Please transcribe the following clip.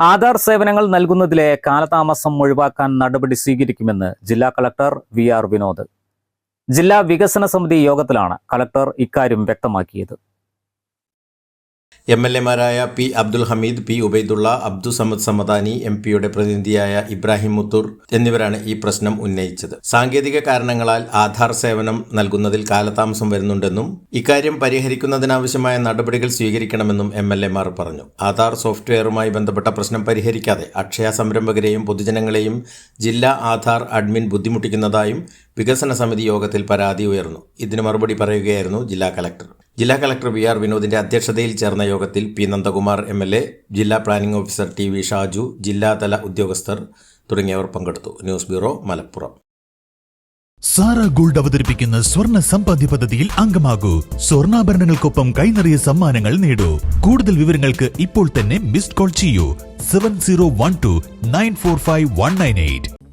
ആധാർ സേവനങ്ങൾ നൽകുന്നതിലെ കാലതാമസം ഒഴിവാക്കാൻ നടപടി സ്വീകരിക്കുമെന്ന് ജില്ലാ കളക്ടർ വി ആർ വിനോദ്. ജില്ലാ വികസന സമിതി യോഗത്തിലാണ് കളക്ടർ ഇക്കാര്യം വ്യക്തമാക്കിയത്. M L എമാരായ P Abdul Hameed P Ubaidulla Abdu Samad Samadani M പിയുടെ പ്രതിനിധിയായ ഇബ്രാഹിം മുത്തൂർ എന്നിവരാണ് ഈ പ്രശ്നം ഉന്നയിച്ചത്. സാങ്കേതിക കാരണങ്ങളാൽ ആധാർ സേവനം നൽകുന്നതിൽ കാലതാമസം വരുന്നുണ്ടെന്നും ഇക്കാര്യം പരിഹരിക്കുന്നതിനാവശ്യമായ നടപടികൾ സ്വീകരിക്കണമെന്നും എം എൽ എമാർ പറഞ്ഞു. ആധാർ സോഫ്റ്റ്വെയറുമായി ബന്ധപ്പെട്ട പ്രശ്നം പരിഹരിക്കാതെ അക്ഷയ സംരംഭകരെയും പൊതുജനങ്ങളെയും ജില്ലാ ആധാർ അഡ്മിൻ ബുദ്ധിമുട്ടിക്കുന്നതായും വികസന സമിതി യോഗത്തിൽ പരാതി ഉയർന്നു. ഇതിന് മറുപടി പറയുകയായിരുന്നു ജില്ലാ കളക്ടർ ജില്ലാ കളക്ടർ വി ആർ വിനോദിന്റെ അധ്യക്ഷതയിൽ ചേർന്ന യോഗത്തിൽ P Nandakumar M L A ജില്ലാ planning officer T V Shaju ജില്ലാതല ഉദ്യോഗസ്ഥർ തുടങ്ങിയവർ പങ്കെടുത്തു. News bureau Malappuram. Sara gold അവതരിപ്പിക്കുന്ന സ്വർണ സമ്പാദ്യ പദ്ധതിയിൽ അംഗമാകൂ. സ്വർണാഭരണങ്ങൾക്കൊപ്പം കൈനറിയ സമ്മാനങ്ങൾ നേടൂ. കൂടുതൽ വിവരങ്ങൾക്ക് ഇപ്പോൾ തന്നെ മിസ്ഡ് കോൾ ചെയ്യൂ. Seven zero one two nine four five one nine eight.